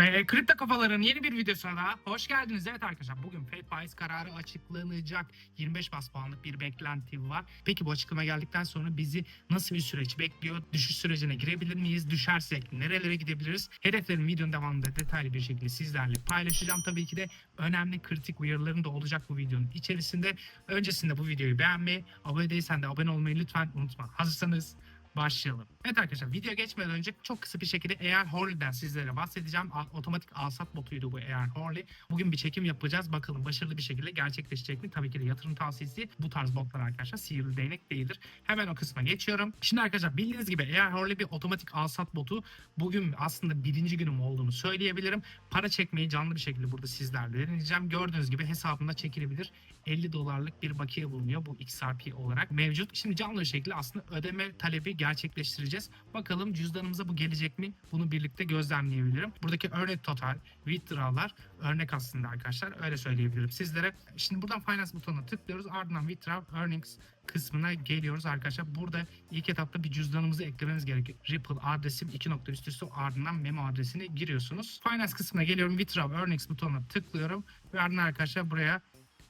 Ve Kripto Kafaların yeni bir videosuna daha hoş geldiniz. Evet arkadaşlar bugün Fed faiz kararı açıklanacak. 25 bas puanlık bir beklenti var. Peki bu açıklama geldikten sonra bizi nasıl bir süreç bekliyor? Düşüş sürecine girebilir miyiz? Düşersek nerelere gidebiliriz? Hedeflerin videonun devamında detaylı bir şekilde sizlerle paylaşacağım. Tabii ki de önemli kritik uyarıların da olacak bu videonun içerisinde. Öncesinde bu videoyu beğenmeyi, abone değilsen de abone olmayı lütfen unutma. Hazırsanız başlayalım. Evet arkadaşlar video geçmeden önce çok kısa bir şekilde AR Horley'den sizlere bahsedeceğim. A- Otomatik alsat botuydu bu AR Horley. Bugün bir çekim yapacağız. Bakalım başarılı bir şekilde gerçekleşecek mi? Tabii ki de yatırım tavsiyesi bu tarz botlar arkadaşlar. Sihirli değnek değildir. Hemen o kısma geçiyorum. Şimdi arkadaşlar bildiğiniz gibi AR Horley bir otomatik alsat botu. Bugün aslında birinci günüm olduğunu söyleyebilirim. Para çekmeyi canlı bir şekilde burada sizlerle deneyeceğim. Gördüğünüz gibi hesabımda çekilebilir 50 dolarlık bir bakiye bulunuyor bu XRP olarak mevcut. Şimdi canlı bir şekilde aslında ödeme talebi gerçekleştireceğiz. Bakalım cüzdanımıza bu gelecek mi? Bunu birlikte gözlemleyebilirim. Buradaki örnek total, withdraw'lar örnek aslında arkadaşlar. Öyle söyleyebilirim sizlere. Şimdi buradan finance butonuna tıklıyoruz. Ardından withdraw earnings kısmına geliyoruz arkadaşlar. Burada ilk etapta bir cüzdanımızı eklemeniz gerekiyor. Ripple adresim 2 nokta üst üste ardından memo adresini giriyorsunuz. Finance kısmına geliyorum. Withdraw earnings butonuna tıklıyorum. Ve ardından arkadaşlar buraya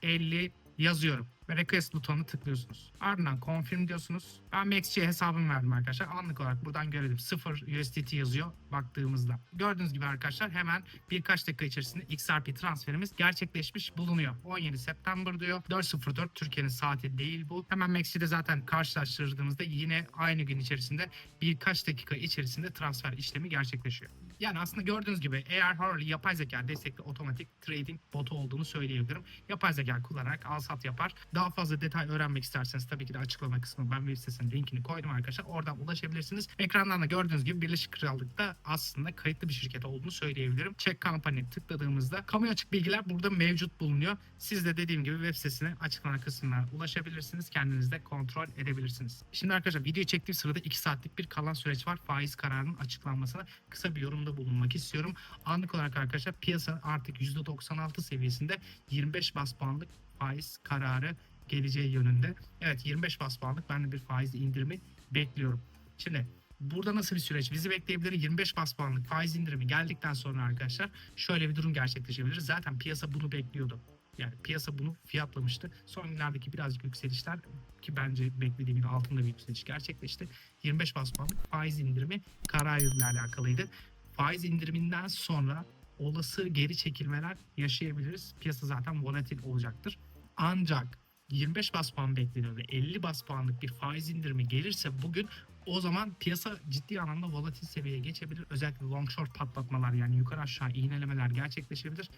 50 yazıyorum ve request butonuna tıklıyorsunuz. Ardından confirm diyorsunuz. Ben MaxC hesabımı verdim arkadaşlar. Anlık olarak buradan görelim. 0 USDT yazıyor baktığımızda. Gördüğünüz gibi arkadaşlar hemen birkaç dakika içerisinde XRP transferimiz gerçekleşmiş bulunuyor. 17 September diyor. 4.04 Türkiye'nin saati değil bu. Hemen MaxC'de zaten karşılaştırdığımızda yine aynı gün içerisinde birkaç dakika içerisinde transfer işlemi gerçekleşiyor. Yani aslında gördüğünüz gibi AR Harley yapay zeka destekli otomatik trading botu olduğunu söyleyebilirim. Yapay zeka kullanarak al sat yapar. Daha fazla detay öğrenmek isterseniz tabii ki de açıklama kısmı ben web sitesinin linkini koydum arkadaşlar. Oradan ulaşabilirsiniz. Ekrandan da gördüğünüz gibi Birleşik Krallık'ta aslında kayıtlı bir şirket olduğunu söyleyebilirim. Check Company tıkladığımızda kamuya açık bilgiler burada mevcut bulunuyor. Siz de dediğim gibi web sitesine açıklama kısmına ulaşabilirsiniz. Kendiniz de kontrol edebilirsiniz. Şimdi arkadaşlar video çektiğim sırada 2 saatlik bir kalan süreç var. Faiz kararının açıklanmasına kısa bir yorumda bulunmak istiyorum. Anlık olarak arkadaşlar piyasa artık %96 seviyesinde 25 bas puanlık faiz kararı geleceği yönünde. Evet 25 bas puanlık ben de bir faiz indirimi bekliyorum. Şimdi burada nasıl bir süreç bizi bekleyebilir? 25 bas puanlık faiz indirimi geldikten sonra arkadaşlar şöyle bir durum gerçekleşebilir. Zaten piyasa bunu bekliyordu. Yani piyasa bunu fiyatlamıştı. Son günlerdeki birazcık yükselişler ki bence beklediğimin altında bir yükseliş gerçekleşti. 25 bas puanlık faiz indirimi kararıyla alakalıydı. Faiz indiriminden sonra olası geri çekilmeler yaşayabiliriz. Piyasa zaten volatil olacaktır. Ancak 25 bas puan bekleniyor ve 50 bas puanlık bir faiz indirimi gelirse bugün o zaman piyasa ciddi anlamda volatil seviyeye geçebilir. Özellikle long short patlatmalar yani yukarı aşağı iğnelemeler gerçekleşebilir.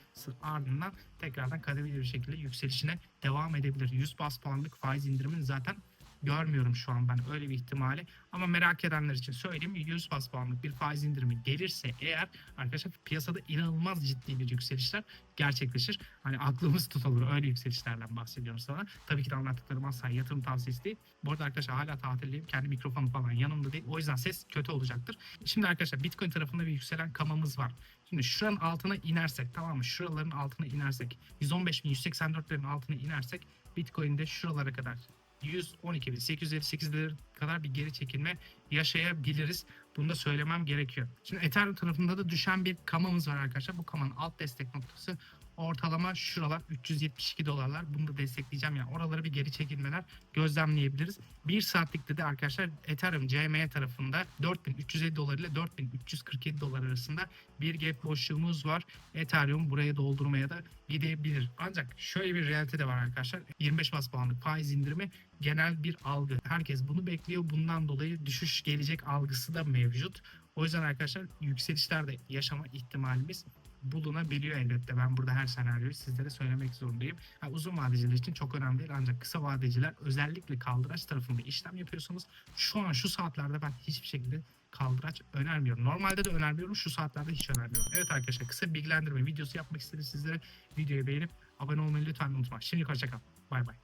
Ardından tekrardan kademeli bir şekilde yükselişine devam edebilir. 100 bas puanlık faiz indirimini zaten görmüyorum şu an ben öyle bir ihtimali. Ama merak edenler için söyleyeyim 100 bas puanlık bir faiz indirimi gelirse eğer arkadaşlar piyasada inanılmaz ciddi bir yükselişler gerçekleşir. Hani aklımız tutulur öyle yükselişlerden bahsediyorum sana. Tabii ki de anlattıklarım asla yatırım tavsiyesi değil. Bu arada arkadaşlar hala tatildeyim. Kendi mikrofonum falan yanımda değil. O yüzden ses kötü olacaktır. Şimdi arkadaşlar Bitcoin tarafında bir yükselen kamamız var. Şimdi şuranın altına inersek tamam mı? Şuraların altına inersek 115.184'lerin altına inersek Bitcoin'de şuralara kadar 112.858'lere kadar bir geri çekilme yaşayabiliriz. Bunu da söylemem gerekiyor. Şimdi Ethereum tarafında da düşen bir kamamız var arkadaşlar. Bu kamanın alt destek noktası ortalama şuralar 372 dolarlar. Bunu da destekleyeceğim yani oralara bir geri çekilmeler gözlemleyebiliriz. Bir saatlikte de arkadaşlar Ethereum CME tarafında 4350 dolar ile 4347 dolar arasında bir gap boşluğumuz var. Ethereum buraya doldurmaya da gidebilir. Ancak şöyle bir realite de var arkadaşlar. 25 bas puanlık faiz indirimi genel bir algı. Herkes bunu bekliyor. Bundan dolayı düşüş gelecek algısı da mevcut. O yüzden arkadaşlar yükselişler de yaşama ihtimalimiz bulunabiliyor elbette. Ben burada her senaryoyu sizlere söylemek zorundayım. Ha, uzun vadeciler için çok önemli değil ancak kısa vadeciler özellikle kaldıraç tarafında işlem yapıyorsanız şu an şu saatlerde ben hiçbir şekilde kaldıraç önermiyorum. Normalde de önermiyorum. Şu saatlerde hiç önermiyorum. Evet arkadaşlar kısa bilgilendirme videosu yapmak istedim sizlere. Videoyu beğenip abone olmayı lütfen unutmayın. Şimdi hoşçakal. Bay bay.